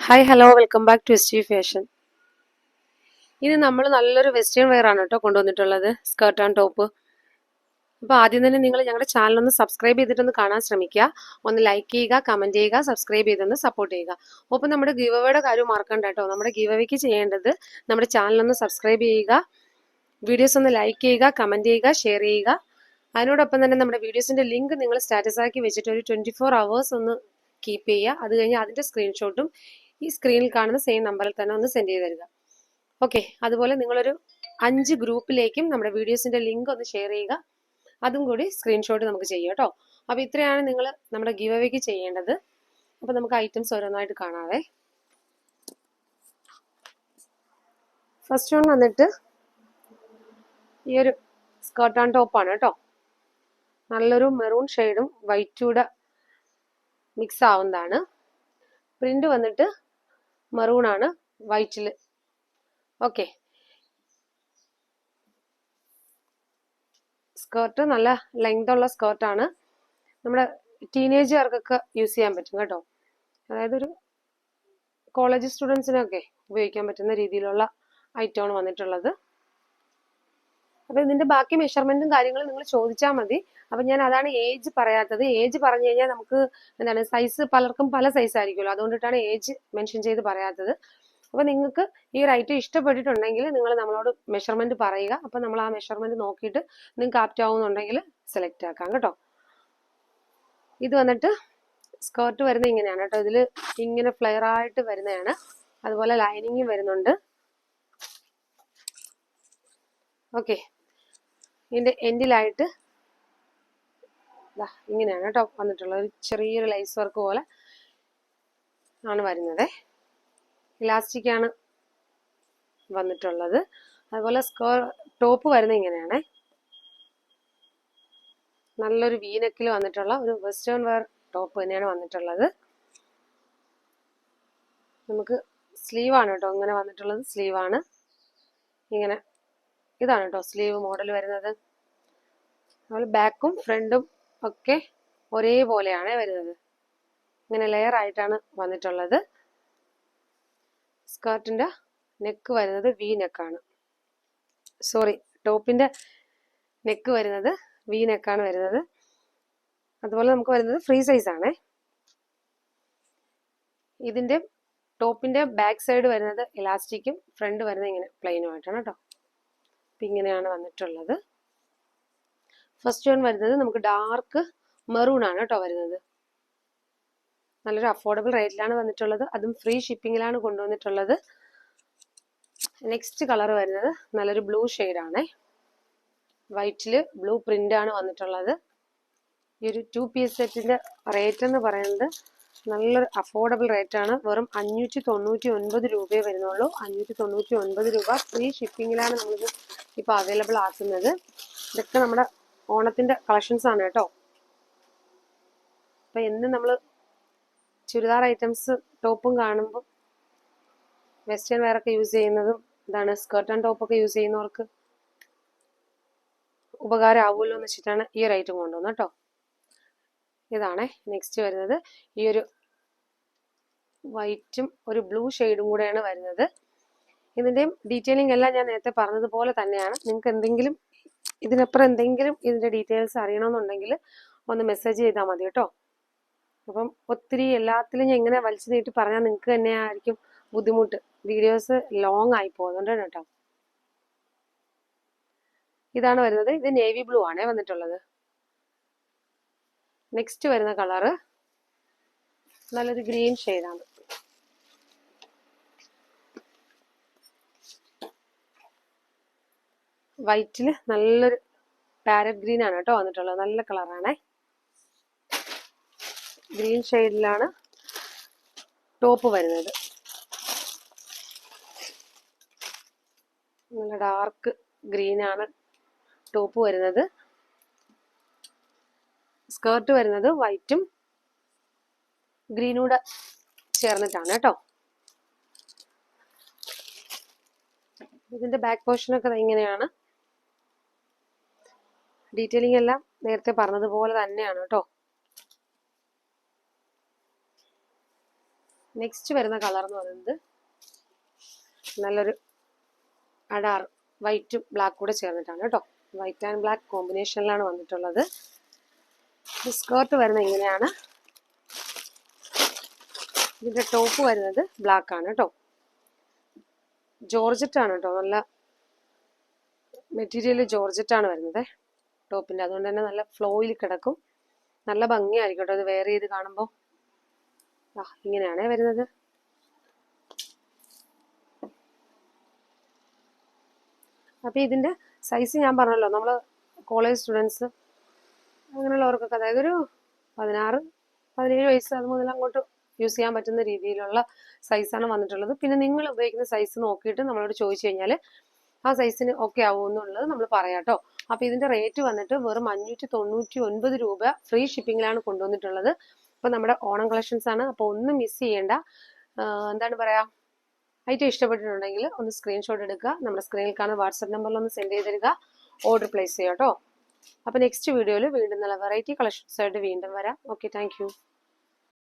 Hi hello welcome back to S fashion ഇനി നമ്മൾ നല്ലൊരു വെസ്റ്റേൺ വെയർ ആണ് കേട്ടോ കൊണ്ടുവന്നിട്ടുള്ളത്. സ്കർട്ട് ആൻഡ് ടോപ്പ് അപ്പോൾ ആദ്യം തന്നെ നിങ്ങൾ ഞങ്ങളുടെ ചാനൽ ഒന്ന് സബ്സ്ക്രൈബ് ചെയ്തിട്ടൊന്ന് കാണാൻ ശ്രമിക്കുക. ഒന്ന് ലൈക്ക് ചെയ്യുക കമന്റ് ചെയ്യുക സബ്സ്ക്രൈബ് ചെയ്തൊന്ന് സപ്പോർട്ട് ചെയ്യുക. ഒപ്പം നമ്മുടെ ഗിവ് കാര്യം മറക്കണ്ട കേട്ടോ. നമ്മുടെ ഗിവ് അവയ്ക്ക് ചെയ്യേണ്ടത് നമ്മുടെ ചാനൽ ഒന്ന് സബ്സ്ക്രൈബ് ചെയ്യുക. വീഡിയോസ് ഒന്ന് ലൈക്ക് ചെയ്യുക കമന്റ് ചെയ്യുക ഷെയർ ചെയ്യുക. അതിനോടൊപ്പം തന്നെ നമ്മുടെ വീഡിയോസിന്റെ ലിങ്ക് നിങ്ങൾ സ്റ്റാറ്റസ് ആക്കി വെച്ചിട്ട് ഒരു ട്വന്റി ഫോർ ഒന്ന് കീപ്പ് ചെയ്യുക. അത് കഴിഞ്ഞ് അതിന്റെ സ്ക്രീൻഷോട്ടും ഈ സ്ക്രീനിൽ കാണുന്ന സെയിം നമ്പറിൽ തന്നെ ഒന്ന് സെൻഡ് ചെയ്ത് തരിക ഓക്കെ അതുപോലെ നിങ്ങളൊരു അഞ്ച് ഗ്രൂപ്പിലേക്കും നമ്മുടെ വീഡിയോസിന്റെ ലിങ്ക് ഒന്ന് ഷെയർ ചെയ്യുക. അതും കൂടി സ്ക്രീൻഷോട്ട് നമുക്ക് ചെയ്യാം കേട്ടോ. അപ്പോൾ ഇത്രയാണ് നിങ്ങൾ നമ്മുടെ ഗിവ് അവേക്ക് ചെയ്യേണ്ടത്. അപ്പോൾ നമുക്ക് ഐറ്റംസ് ഓരോന്നായിട്ട് കാണാവേ. ഫസ്റ്റ് വൺ വന്നിട്ട് ഈ ഒരു സ്കർട്ട് ആൻഡ് ടോപ്പാണ് കേട്ടോ. നല്ലൊരു മെറൂൺ ഷെയ്ഡും വൈറ്റൂടെ മിക്സ് ആവുന്നതാണ്. പ്രിന്റ് വന്നിട്ട് മെറൂൺ ആണ് വൈറ്റിൽ ഓക്കെ സ്കേർട്ട് നല്ല ലെങ്ത് ഉള്ള സ്കേർട്ടാണ് നമ്മുടെ ടീനേജുകാർക്കൊക്കെ യൂസ് ചെയ്യാൻ പറ്റും കേട്ടോ. അതായത് ഒരു കോളേജ് സ്റ്റുഡൻസിനൊക്കെ ഉപയോഗിക്കാൻ പറ്റുന്ന രീതിയിലുള്ള ഐറ്റമാണ് വന്നിട്ടുള്ളത്. അപ്പൊ ഇതിന്റെ ബാക്കി മെഷർമെന്റും കാര്യങ്ങളും നിങ്ങൾ ചോദിച്ചാൽ മതി. അപ്പൊ ഞാൻ അതാണ് ഏജ് പറയാത്തത്. ഏജ് പറഞ്ഞു കഴിഞ്ഞാൽ നമുക്ക് എന്താണ് സൈസ് പലർക്കും പല സൈസ് ആയിരിക്കുമല്ലോ. അതുകൊണ്ടിട്ടാണ് ഏജ് മെൻഷൻ ചെയ്ത് പറയാത്തത്. അപ്പൊ നിങ്ങൾക്ക് ഈ ഒരു ഐറ്റം ഇഷ്ടപ്പെട്ടിട്ടുണ്ടെങ്കിൽ നിങ്ങൾ നമ്മളോട് മെഷർമെന്റ് പറയുക. അപ്പൊ നമ്മൾ ആ മെഷർമെന്റ് നോക്കിയിട്ട് നിങ്ങൾക്ക് ആപ്റ്റ് ആവുന്നുണ്ടെങ്കിൽ സെലക്ട് ആക്കാം കേട്ടോ. ഇത് വന്നിട്ട് സ്കേർട്ട് വരുന്ന ഇങ്ങനെയാണ് കേട്ടോ. ഇതിൽ ഇങ്ങനെ ഫ്ലെയർ ആയിട്ട് വരുന്നതാണ്. അതുപോലെ ലൈനിങ് വരുന്നുണ്ട്. ഓക്കെ ഇതിന്റെ എൻഡിലായിട്ട് ഇങ്ങനെയാണ് കേട്ടോ വന്നിട്ടുള്ളത്. ഒരു ചെറിയൊരു ലൈസ് വർക്ക് പോലെ ആണ് വരുന്നത്. ഇലാസ്റ്റിക് ആണ് വന്നിട്ടുള്ളത്. അതുപോലെ സ്കോർ ടോപ്പ് വരുന്നത് ഇങ്ങനെയാണ്. നല്ലൊരു വീനക്കിൽ വന്നിട്ടുള്ള ഒരു വെസ്റ്റേൺ വെയർ ടോപ്പ് തന്നെയാണ് വന്നിട്ടുള്ളത്. നമുക്ക് സ്ലീവാണ് കേട്ടോ. ഇങ്ങനെ വന്നിട്ടുള്ളത് സ്ലീവാണ് ഇങ്ങനെ ഇതാണ് കേട്ടോ സ്ലീവ് മോഡൽ വരുന്നത് അതുപോലെ ബാക്കും ഫ്രണ്ടും ഒക്കെ ഒരേപോലെയാണ് വരുന്നത്. ഇങ്ങനെ ലെയർ ആയിട്ടാണ് വന്നിട്ടുള്ളത്. സ്കേർട്ടിന്റെ നെക്ക് വരുന്നത് വി നെക്കാണ് സോറി ടോപ്പിന്റെ നെക്ക് വരുന്നത് വി നെക്കാണ് വരുന്നത്. അതുപോലെ നമുക്ക് വരുന്നത് ഫ്രീ സൈസ് ആണേ. ഇതിന്റെ ടോപ്പിന്റെ ബാക്ക് സൈഡ് വരുന്നത് ഇലാസ്റ്റിക്കും ഫ്രണ്ട് വരുന്നത് ഇങ്ങനെ പ്ലെയിനും ആയിട്ടാണ് കേട്ടോ ഇങ്ങനെയാണ് വന്നിട്ടുള്ളത്. ഫസ്റ്റ് വൺ വരുന്നത് നമുക്ക് ഡാർക്ക് മെറൂൺ ആണ് കേട്ടോ വരുന്നത്. നല്ലൊരു അഫോർഡബിൾ റേറ്റിലാണ് വന്നിട്ടുള്ളത്. അതും ഫ്രീ ഷിപ്പിങ്ങിലാണ് കൊണ്ടുവന്നിട്ടുള്ളത്. നെക്സ്റ്റ് കളർ വരുന്നത് നല്ലൊരു ബ്ലൂ ആണ്. വൈറ്റിൽ ബ്ലൂ ആണ് വന്നിട്ടുള്ളത്. ഈ ഒരു ടു പീസ് സെറ്റിന്റെ റേറ്റ് എന്ന് പറയുന്നത് നല്ലൊരു അഫോർഡബിൾ റേറ്റ് ആണ്. വെറും അഞ്ഞൂറ്റി തൊണ്ണൂറ്റി ഒൻപത് രൂപയെ വരുന്നുള്ളൂ. അഞ്ഞൂറ്റി തൊണ്ണൂറ്റി ഒൻപത് രൂപ ഫ്രീ ഷിപ്പിങ്ങിലാണ് നമ്മളിത് ഇപ്പോൾ അവൈലബിൾ ആക്കുന്നത്. ഇതൊക്കെ നമ്മുടെ ഓണത്തിന്റെ കളക്ഷൻസ് ആണ് കേട്ടോ. അപ്പൊ എന്നും നമ്മൾ ചുരിദാർ ഐറ്റംസ് ടോപ്പും കാണുമ്പോൾ വെസ്റ്റേൺ വെയർ ഒക്കെ യൂസ് ചെയ്യുന്നതും ഇതാണ് സ്കേർട്ട് ആൻഡ് ടോപ്പ് ഒക്കെ യൂസ് ചെയ്യുന്നവർക്ക് ഉപകാരമാവുമല്ലോ എന്ന് വെച്ചിട്ടാണ് ഈ ഒരു ഐറ്റം കൊണ്ടുവന്നത് കേട്ടോ. ഇതാണ് നെക്സ്റ്റ് വരുന്നത്. ഈ ഒരു വൈറ്റും ഒരു ബ്ലൂ ഷെയ്ഡും കൂടെയാണ് വരുന്നത്. ഇതിന്റെയും ഡീറ്റെയിലിംഗ് എല്ലാം ഞാൻ നേരത്തെ പറഞ്ഞതുപോലെ തന്നെയാണ്. നിങ്ങൾക്ക് എന്തെങ്കിലും ഇതിനപ്പുറം എന്തെങ്കിലും ഇതിന്റെ ഡീറ്റെയിൽസ് അറിയണമെന്നുണ്ടെങ്കിൽ ഒന്ന് മെസ്സേജ് ചെയ്താൽ മതി കേട്ടോ. അപ്പം ഒത്തിരി എല്ലാത്തിലും ഞാൻ ഇങ്ങനെ വലിച്ചു നീട്ടി പറഞ്ഞാൽ നിങ്ങൾക്ക് തന്നെ ആയിരിക്കും ബുദ്ധിമുട്ട്. വീഡിയോസ് ലോങ് ആയി പോകുന്നുണ്ട് കേട്ടോ. ഇതാണ് വരുന്നത്. ഇത് നേവി ബ്ലൂ ആണേ വന്നിട്ടുള്ളത്. നെക്സ്റ്റ് വരുന്ന കളറ് നല്ലൊരു ഗ്രീൻ ഷെയ്ഡാണ് വൈറ്റിൽ നല്ലൊരു പാരറ്റ് ഗ്രീൻ ആണ് കേട്ടോ വന്നിട്ടുള്ളത്. നല്ല കളറാണേ ഗ്രീൻ ഷെയ്ഡിലാണ് ടോപ്പ് വരുന്നത്. നല്ല ഡാർക്ക് ഗ്രീൻ ആണ് ടോപ്പ് വരുന്നത്. സ്കേർട്ട് വരുന്നത് വൈറ്റും ഗ്രീനൂടെ ചേർന്നിട്ടാണ് കേട്ടോ. ഇതിന്റെ ബാക്ക് പോർഷനൊക്കെ ഇങ്ങനെയാണ്. ഡീറ്റെയിലിംഗ് എല്ലാം നേരത്തെ പറഞ്ഞതുപോലെ തന്നെയാണ് കേട്ടോ. നെക്സ്റ്റ് വരുന്ന കളർ എന്ന് പറയുന്നത് നല്ലൊരു അടാർ വൈറ്റും ബ്ലാക്ക് കൂടെ ചേർന്നിട്ടാണ് കേട്ടോ. വൈറ്റ് ആൻഡ് ബ്ലാക്ക് കോമ്പിനേഷനിലാണ് വന്നിട്ടുള്ളത്. സ്കേർട്ട് വരുന്നത് ഇങ്ങനെയാണ്. ഇതിന്റെ ടോപ്പ് വരുന്നത് ബ്ലാക്ക് ആണ് കേട്ടോ. ജോർജറ്റ് ആണ് കേട്ടോ. നല്ല മെറ്റീരിയൽ ജോർജറ്റ് ആണ് വരുന്നത്. ടോപ്പിന്റെ. അതുകൊണ്ട് തന്നെ നല്ല ഫ്ലോയിൽ കിടക്കും. നല്ല ഭംഗിയായിരിക്കും കേട്ടോ ഇത് വെയർ ചെയ്ത് കാണുമ്പോൾ ആ ഇങ്ങനെയാണേ വരുന്നത്. അപ്പോൾ ഇതിന്റെ സൈസ് ഞാൻ പറഞ്ഞല്ലോ നമ്മൾ കോളേജ് സ്റ്റുഡൻസ് അങ്ങനെയുള്ളവർക്കൊക്കെ അതായത് ഒരു പതിനാറ് പതിനേഴ് വയസ്സ് അത് മുതൽ അങ്ങോട്ട് യൂസ് ചെയ്യാൻ പറ്റുന്ന രീതിയിലുള്ള സൈസാണ് വന്നിട്ടുള്ളത്. പിന്നെ നിങ്ങൾ ഉപയോഗിക്കുന്ന സൈസ് നോക്കിയിട്ട് നമ്മളോട് ചോദിച്ചു കഴിഞ്ഞാൽ ആ സൈസിന് ഒക്കെ ആവും എന്നുള്ളത് നമ്മൾ പറയാം കേട്ടോ അപ്പൊ ഇതിന്റെ റേറ്റ് വന്നിട്ട് വെറും അഞ്ഞൂറ്റി തൊണ്ണൂറ്റി ഒൻപത് രൂപ ഫ്രീ ഷിപ്പിംഗിലാണ് കൊണ്ടുവന്നിട്ടുള്ളത്. അപ്പൊ നമ്മുടെ ഓണം കളക്ഷൻസ് ആണ്. അപ്പൊ ഒന്നും മിസ് ചെയ്യേണ്ട. എന്താണ് പറയാ? ഐറ്റം ഇഷ്ടപ്പെട്ടിട്ടുണ്ടെങ്കിൽ ഒന്ന് സ്ക്രീൻഷോട്ട് എടുക്കുക. നമ്മുടെ സ്ക്രീനിൽ കാണുന്ന വാട്സപ്പ് നമ്പറിൽ ഒന്ന് സെൻഡ് ചെയ്ത് തരിക ഓർഡർ പ്ലേസ് ചെയ്യാം കേട്ടോ അപ്പൊ നെക്സ്റ്റ് വീഡിയോയിൽ വീണ്ടും നല്ല വെറൈറ്റി കളക്ഷൻസ് ആയിട്ട് വീണ്ടും വരാം. Okay thank